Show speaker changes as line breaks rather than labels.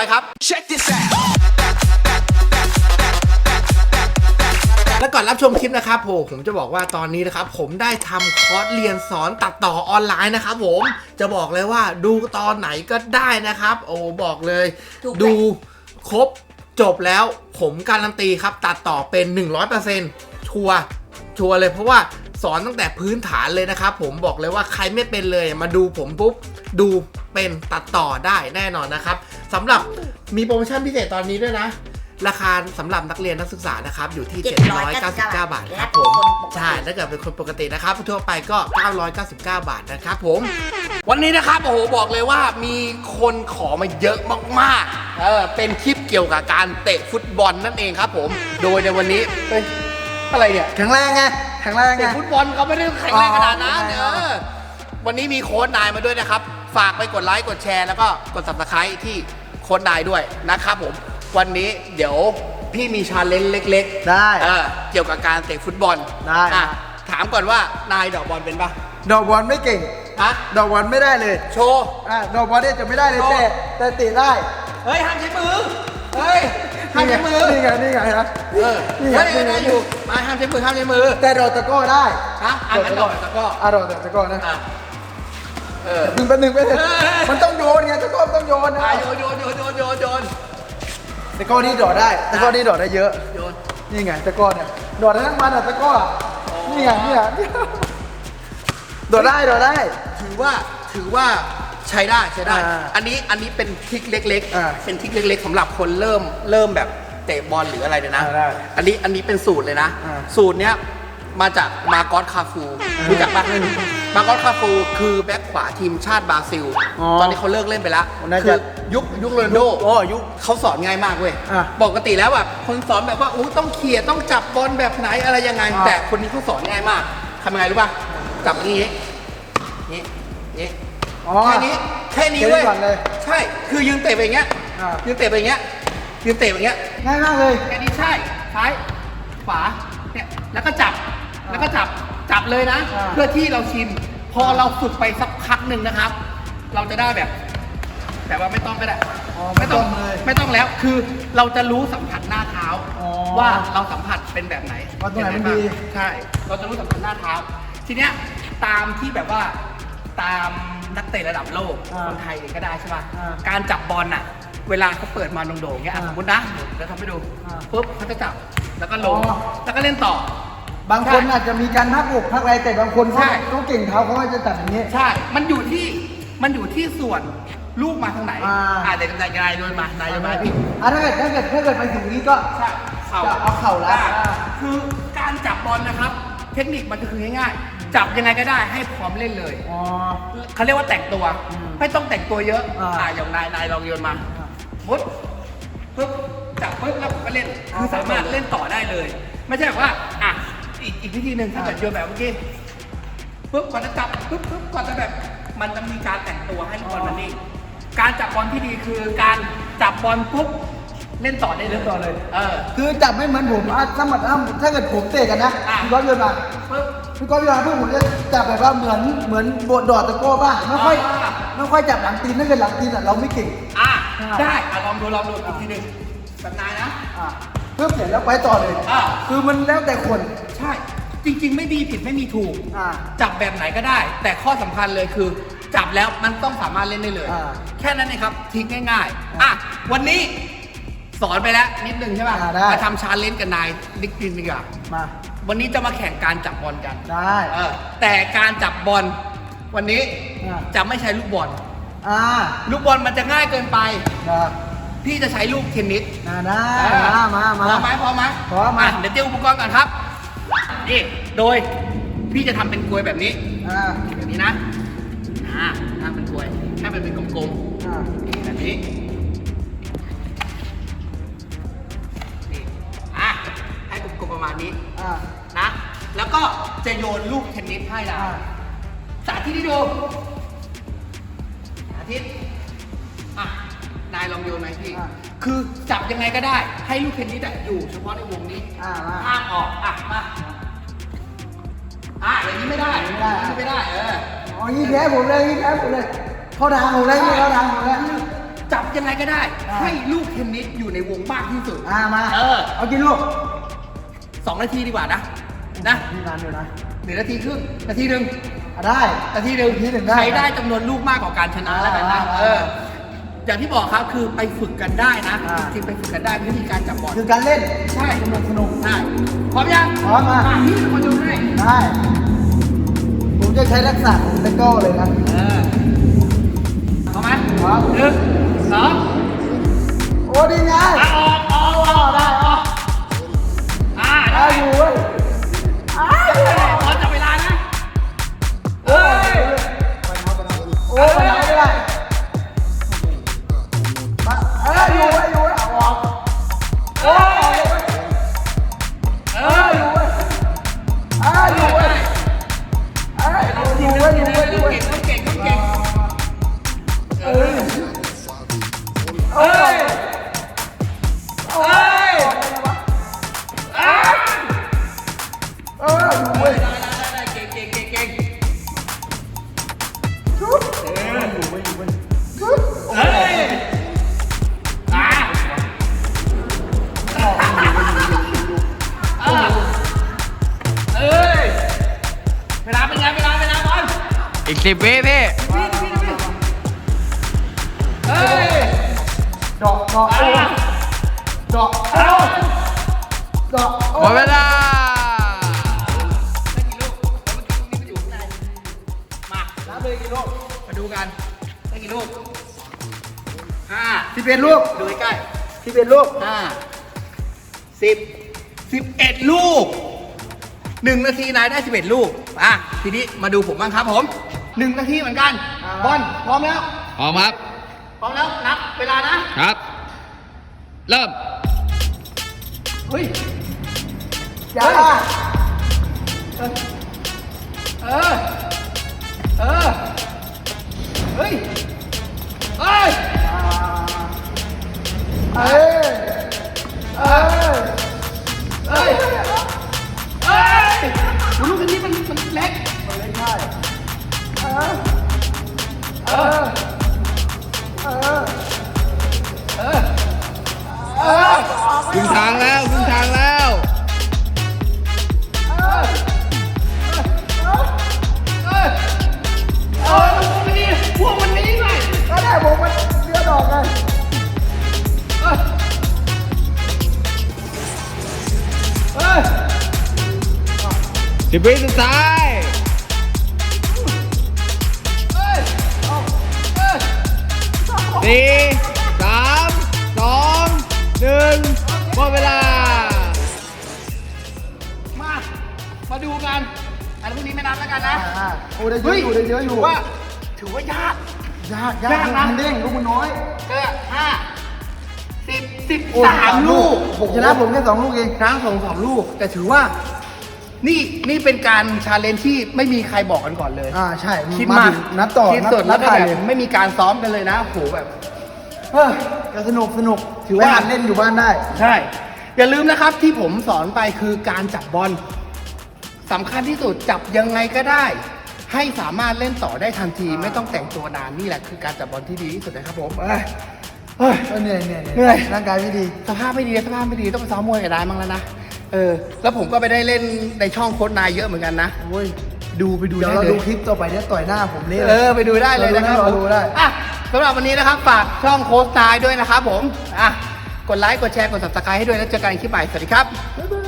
อยครับ
Check this out.
และก่อนรับชมคลิปนะครับผมผมจะบอกว่าตอนนี้นะครับ ผมได้ทำคอร์สเรียนสอนตัดต่อออนไลน์นะครับผมจะบอกเลยว่าดูตอนไหนก็ได้นะครับ โอ้บอกเลย
ถูก
ดูครบจบแล้วผมการันตีครับ ตัดต่อเป็น 100%ชัวร์ชัวร์เลยเพราะว่าสอนตั้งแต่พื้นฐานเลยนะครับ ผมบอกเลยว่าใครไม่เป็นเลยมาดูผมปุ๊บ ดู เป็นตัดต่อได้แน่นอนนะครับสำหรับมีโปรโมชั่นพิเศษตอนนี้ด้วยนะ ราคาสำหรับนักเรียนนักศึกษานะครับ อยู่ที่ 799 บาทครับผมใช่ถ้าเกิดเป็นคนปกตินะครับทั่วไปก็ 999 บาทนะครับผมวันนี้นะครับโอ้โหบอกเลยว่ามีคนขอมาเยอะมากๆเออเป็นคลิปเกี่ยวกับการเตะฟุตบอลนั่นเองครับผมโดยในวันนี้เฮ้ยอะไรเนี่ย
แข็งแรงไงแข็งแรงไง
เตะฟุตบอลเขาไม่ได้แข็งแรงขนาดนั้น
อ๋
เอ
อ
อวันนี้มีโค้ดนายมาด้วยนะครับ ฝากไปกดไลค์กดแชร์แล้วก็กด subscribe ที่โค้ดนายด้วยนะครับผม วันนี้เดี๋ยวพี่มีชาเลนจ์เล็กๆ
ได้
เออเกี่ยวกับการเตะฟุตบอล
ได้
อะถามก่อนว่านายเดอกบอลเป็นปะ
ดอกบอลไม่เก่ง
ฮะ
ดอกบอลไม่ได้เลย
โชว์
อะดอกบอลเนี่ยจะไม่ได้เลย
โอ้
แต่แต่เตะได้
เฮ้ยห้ามใช้มือเฮ้ยห้ามใช้มือ
นี่ไงนี่ไงนะ
เออ
นี่ไง
เฮ้ย
นี่ไง
ได้อยู่มาห้ามใช้มือห้ามใช้มือ
แต่ดอกตะกร้อได้
ฮะอะงั้นดอกตะกร้อ
อะดอกตะกร้อนะ
อะ เออ
หนึ่งเป็นหนึ่งเป็นหนึ่ง
เออ
มันต้องโยนไงตะกร้อมันต้องโยนนะ
อะโยนโยนโยนโยนโยนโยน
ตะกร้อนี่ดอกได้ตะกร้อนี่ดอกได้เยอะ
โยน
นี่ไงตะกร้อเนี่ยดอกได้ทั้งมันอะตะกร้ออะนี่ไงนี่ไงดอกได้ดอกได้
ถือว่าถือว่าใช้ได้ใช้ได้
อ่า
อันนี้อันนี้เป็นทริคเล็ก
อ่า
ๆเป็นทริคเล็กๆสำหรับคนเริ่มเริ่มแบบเตะบอลหรืออะไรเนี่ยนะ
อ่าได้
อันนี้อันนี้เป็นสูตรเลยนะ
อ่า
สูตรเนี้ยมาจากมาโกอสคาฟูรู้จักปะ มาโกอสคาฟูคือแบ็คขวาทีมชาติบราซิล
อ๋อ
ตอนนี้เขาเลิกเล่นไปแล้ว
น่าจะ
คือยุคยุคโรนัลโด
โอ้ยุค
เขาสอนง่ายมากเว้ย
อะ
ปกติแล้วแบบคนสอนแบบว่าอู้ต้องเขี่ยร์ต้องจับบอลแบบไหนอะไรยังไง
อะ
แต่คนนี้เขาสอนง่ายมากทำยังไงรู้ป่ะ จับอย่างนี้นี้นี้
อ๋อ
แค่นี้ แค่นี้
เตะ
เว้ย
ก่อนเลย
ใช่ คือยืนเตะไปอย่างเงี้ย
อ่า
ยืนเตะไปอย่างเงี้ย ยืนเตะไปอย่างเงี้ย
ง่ายมากเลย
แค่นี้ใช่ ซ้าย ขวา เนี่ย แล้วก็จับ แล้วก็จับ จับเลยนะ
อ่า
เพื่อที่เราชิน พอเราฝึกไปสักพักหนึ่งนะครับ เราจะได้แบบ แบบว่าไม่ต้องก็ได้
อ๋อไม่ต้องเลย
ไม่ต้องแล้วคือเราจะรู้สัมผัสหน้าเท้า
อ๋อ
ว่าเราสัมผัสเป็นแบบไหน
ว่าตรงไหนมัน
เบ้าง
ดี
ใช่ เราจะรู้สัมผัสหน้าเท้า ทีเนี้ยตามที่แบบว่าตามนักเตะระดับโลก
อ่า
คนไทยเองก็ได้ใช่ป่ะ
อ่า
การจับบอลน่ะ เวลาเขาเปิดมาโด่งๆอย่างเงี้ยอะ
อ่า
สมมตินะเดี๋ยวทำให้ดู
อ่า
ปุ๊บเขาจะจับแล้วก็ลง
อ๋อ
แล้วก็เล่นต่อ
บางคนอาจจะมีการพักอกพักอะไรแต่บางคนเขา
ใช่
เขาเก่งเท้าเขาก็จะจัดอย่างนี้
ใช่ มันอยู่ที่ มันอยู่ที่ส่วนลูกมาทางไหน
อ่า
อ่าเดี๋ยวนายนายโดนมานายโดนมาพี่
อะถ้าเกิดถ้าเกิดถ้าเกิดไปถึงนี้ก็
ใช่เข่า
จะเอาเข่าละ
อ่
อ่า
คือการจับบอลนะครับ เทคนิคมันก็คือง่ายๆ จับยังไงก็ได้ให้พร้อมเล่นเลย
อ๋อ
เขาเรียกว่าแต่งตัว
อืม
ไม่ต้องแต่งตัวเยอะ
อ่า
อ่าอย่างนายนายลองโยนมา
อ่า
ปุ๊บปุ๊บจับปุ๊บแล้วผมก็เล่น
อ๋อ
คือสามารถเล่นต่อได้เลย ไม่ใช่แบบว่าอะ อีกอีกวิธีหนึ่งถ้าเกิดโยนแบบเมื่อกี้ปุ๊บก่อนจะจับปุ๊บปุ๊บก่อนจะแบบ มันจะมีการแต่งตัวให้บอลมันนิ่งการจับบอลที่ดีคือการจับบอลปุ๊บเล่นต่อได้เลย
เล่นต่อเลย
เออ
คือจับไม่เหมือนผมอะสมมติอะถ้าเกิดผมเตะกันนะ
อะ
พี่ก๊อฟโยนมา
ปุ๊บ
พี่ก๊อฟโยนมาเพื่อผมจะจับแบบว่าเหมือนเหมือนโบดดอดตะโก้ป่ะไม่ค่อย
อ่า
ไม่ค่อยจับหลังตีนถ้าเกิดหลังตีนอะเราไม่เก่ง
อะ
ใช่
ได้อะลองดูลองดูอีกทีหนึ่งแบบนายนะ
อะเพื่อเสร็จแล้วไปต่อเลย
อ่า
คือมันแล้วแต่คน
ใช่ จริง ๆ ไม่มีผิดไม่มีถูก
อ่า
จับแบบไหนก็ได้ แต่ข้อสำคัญเลยคือ จับแล้วมันต้องสามารถเล่นได้เลย
อ่า
แค่นั้นเองครับทิ้งง่ายๆอะวันนี้สอนไปแล้วนิดนึงใช่ป่ะ
อ่าได้
มาทำชาเลนจ์กับนายนิดนึงดีกว่า
มา
วันนี้จะมาแข่งการจับบอลกัน
ได้
เออแต่การจับบอลวันนี้
อ่า
จะไม่ใช้ลูกบอล
อ่า
ลูกบอลมันจะง่ายเกินไป
ได้
พี่จะใช้ลูกเทนนิส
อ่าได้ มา มามา
พร้อมไหมพร้อมไหม
พร้อมมาะ
เดี๋ยวเตรียมอุปกรณ์ก่อนครับ นี่โดยพี่จะทำเป็นกลวยแบบนี้
อ่า
แบบนี้นะอ่าทำเป็นกลวยให้มันเป็นกลม
อ่า
ๆแบบนี้นี่อะให้กลมๆประมาณนี้
อ่า
นะ แล้วก็จะโยนลูกเทนนิสให้เรา
อ่า
สาธิตให้ดูสาธิตอะ นายลองโยนไหมพี่
อะ
คือจับยังไงก็ได้ ให้ลูกเทนนิสอะอยู่เฉพาะในวงนี้
อ่ามา
ห้ามออก อะ มา อะอย่างนี้ ไม่ได้
ไม่ได้
อย่างนี้ไม่ได้เออ
อ๋อยี่แพ้ผมเลยยี่แพ้ผมเลย เข้าทางผมเลยยี่เข้าทางผมเลย
จับยังไงก็ได้ ให้ลูกเทนนิสอยู่ในวงมากที่สุด
อ่ามา
เออ
เอากี่ลูก
สองนาทีดีกว่านะนะ
นี่นานอยู่นะ
หนึ่งนาทีครึ่งนาทีหนึ่ง
อะได้
นาทีหนึ่ง
นาทีหนึ่งได้
ใครได้จำนวนลูกมากกว่าการชนะแล้วกันนะ
อ่า
เอออย่างที่บอกครับคือไปฝึกกันได้นะ
อ่า
จริงๆไปฝึกกันได้วิธีการจับบอล
คือการเล่น
ใช่
สนุกสนุก
ได้พร้อมยัง
พร้อมมาะ
พี่เป็นคนดูให้
ได้ผม จะใช้ลักษณะของตะกร้อเลยนะ
เออพร้อมไหม
พร้อม
หนึ่งสอง ลาเป็นไงเวลาเวลาบอล
อีกสิบวิพี่
เฮ้ย
ดอกดอก
อะ
ดอก
เอา
ดอก
หมดเวลา
ได้กี่ลูกแล้วเมื่อกี้ลูกนี้มันอยู่ข้างในมานับเลยกี่ลูกมาดูกันได้กี่ลูกห้า
สิบเอ็ดลูก
ดูใกล้
สิบเอ็ดลูก
ๆห้าสิบสิบเอ็ดลูก หนึ่งนาทีนายได้สิบเอ็ดลูก อะ ทีนี้มาดูผมบ้างครับผมหนึ่งนาทีเหมือนกัน บอลพร้อมแล้ว
พร้อมครับ
พร้อมแล้วนับเวลานะ ครับ
เริ่ม
เฮ้ย
อย่า
เออ เออ เฮ้ย เฮ้ย
เอ้ย
สิบวิสุดท้าย
เอ้ยเอ้ย
สี่สามสองหนึ่งหมดเวลา
มา มาดูกัน อันพวกนี้ไม่นับแล้วกันนะ
อ่าโอ้ได้เยอะอยู่ได้เยอะอยู่
ถืว่า ถือว่ายาก
ยากยาก
ยากนะ
มันเด้งลูกมันน้อย
ก็ห้าสิบสิบ
โอ้
สามลูก
ผมชนะผมแค่สองลูกเอง
ครั้งสองสองลูก แต่ถือว่า นี่นี่เป็นการชาเลนจ์ที่ไม่มีใครบอกกันก่อนเลย
อ่าใช่
คิด
มา
มา
ถึงนับต่อ
คิด
นับ
สด
นั
แล้
บ
วก็
ถ่าย
แบ
เลย
บไม่มีการซ้อมกันเลยนะโหแบบ
เฮ้ย ก็สนุกสนุกถือว่าหัดเล่นอยู่บ้านได้
ใช่ อย่าลืมนะครับที่ผมสอนไปคือการจับบอลสำคัญที่สุดจับยังไงก็ได้ ให้สามารถเล่นต่อได้ทันทีไม่ต้องแต่งตัวนานนี่แหละคือการจับบอลที่ดีที่สุดนะครับผมเอ้ยเอ้ย
ก็เหนื่อยเหนื่อย
เหนื่อย
ร่างกายไม่ดี
สภาพไม่ดีสภาพไม่ดีต้องไปซ้อมมวยกับนายมั้งแล้วนะ เออ แล้วผมก็ไปได้เล่นในช่องโค้ดนายเยอะเหมือนกันนะ
โอ้ย
ดูไปดู
เดี๋ยว
ได้
เรา
เล
ดู
ย
คลิปต่อไปเนี่ยต่อยหน้าผมเละ
เออไปดูได้เลยนะครับ
เราดูได้
อะสำหรับวันนี้นะครับฝากช่องโค้ชนายด้วยนะครับผม อะ กดไลค์ กดแชร์ กด subscribe ให้ด้วยแล้วเจอกันในคลิปใหม่ สวัสดีครับ
บ๊ายบาย